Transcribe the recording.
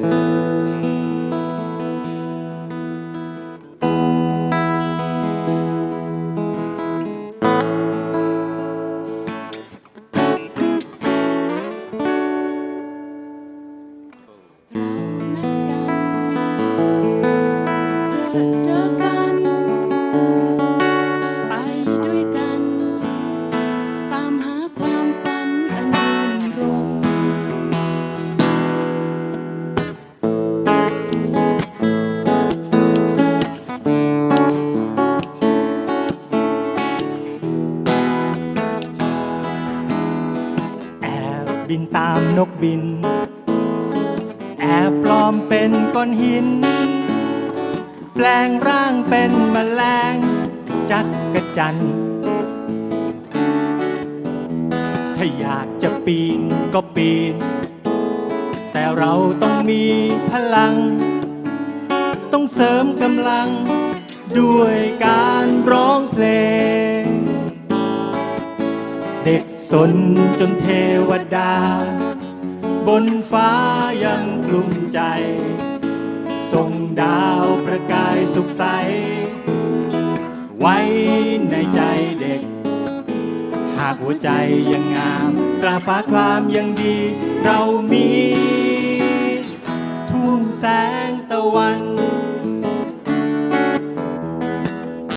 เบินตามนกบิน แอบปลอมเป็นก้อนหิน แปลงร่างเป็นแมลง จักกระจัน ถ้าอยากจะปีนก็ปีน แต่เราต้องมีพลัง ต้องเสริมกำลังด้วยการ เด็กสนจนเทวดา บนฟ้ายังกลุ้มใจส่งดาวประกายสุขใส ไว้ในใจเด็ก หากหัวใจยังงามตราฟ้าความยังดี เรามี ทุ่งแสงตะวัน